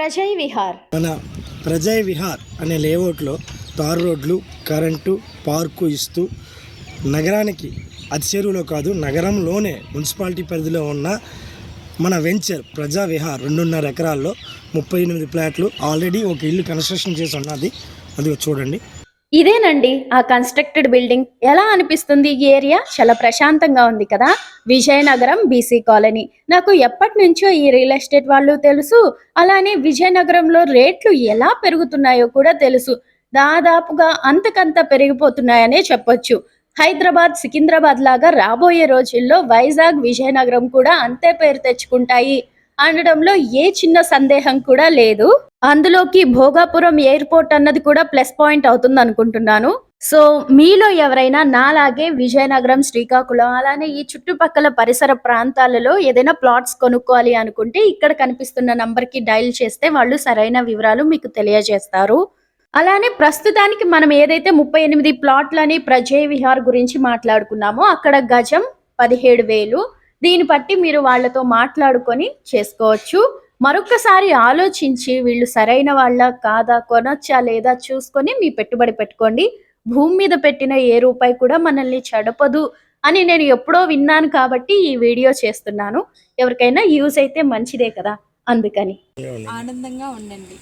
ప్రజయ్ విహార్. మన ప్రజయ్ విహార్ అనే లేఅవుట్లో తార్ రోడ్లు కరెంటు పార్కు ఇస్తూ నగరానికి అతి చెరువులో కాదు నగరంలోనే మున్సిపాలిటీ పరిధిలో ఉన్న మన వెంచర్ ప్రజా విహార్ రెండున్నర ఎకరాల్లో ముప్పై ఎనిమిది ఫ్లాట్లు ఆల్రెడీ ఒక ఇల్లు కన్స్ట్రక్షన్ చేసి ఉన్నది. అది చూడండి. ఇదేనండి ఆ కన్స్ట్రక్టెడ్ బిల్డింగ్ ఎలా అనిపిస్తుంది ఈ ఏరియా చాలా ప్రశాంతంగా ఉంది కదా? Vizianagaram BC colony. నాకు ఎప్పటి నుంచో ఈ రియల్ ఎస్టేట్ వాళ్ళు తెలుసు. అలానే విజయనగరంలో రేట్లు ఎలా పెరుగుతున్నాయో కూడా తెలుసు. దాదాపుగా అంతకంత పెరిగిపోతున్నాయనే చెప్పొచ్చు. హైదరాబాద్ సికింద్రాబాద్ లాగా రాబోయే రోజుల్లో వైజాగ్ విజయనగరం కూడా అంతే పేరు తెచ్చుకుంటాయి. అనడంలో ఏ చిన్న సందేహం కూడా లేదు. అందులోకి భోగాపురం ఎయిర్పోర్ట్ అన్నది కూడా ప్లస్ పాయింట్ అవుతుంది అనుకుంటున్నాను. సో మీలో ఎవరైనా నాలాగే విజయనగరం శ్రీకాకుళం అలానే ఈ చుట్టుపక్కల పరిసర ప్రాంతాలలో ఏదైనా ప్లాట్స్ కొనుక్కోవాలి అనుకుంటే ఇక్కడ కనిపిస్తున్న నంబర్కి డైల్ చేస్తే వాళ్ళు సరైన వివరాలు మీకు తెలియజేస్తారు. అలానే ప్రస్తుతానికి మనం ఏదైతే ముప్పై ఎనిమిది ప్లాట్లని ప్రజయ్ విహార్ గురించి మాట్లాడుకున్నామో అక్కడ గజం పదిహేడు వేలు దీన్ని బట్టి మీరు వాళ్ళతో మాట్లాడుకొని చేసుకోవచ్చు. మరొకసారి ఆలోచించి వీళ్ళు సరైన వాళ్ళ కాదా కొనొచ్చా లేదా చూసుకొని మీ పెట్టుబడి పెట్టుకోండి. భూమి మీద పెట్టిన ఏ రూపాయి కూడా మనల్ని చెడపదు అని నేను ఎప్పుడో విన్నాను కాబట్టి ఈ వీడియో చేస్తున్నాను. ఎవరికైనా యూజ్ అయితే మంచిదే కదా అందుకని. ఆనందంగా ఉండండి.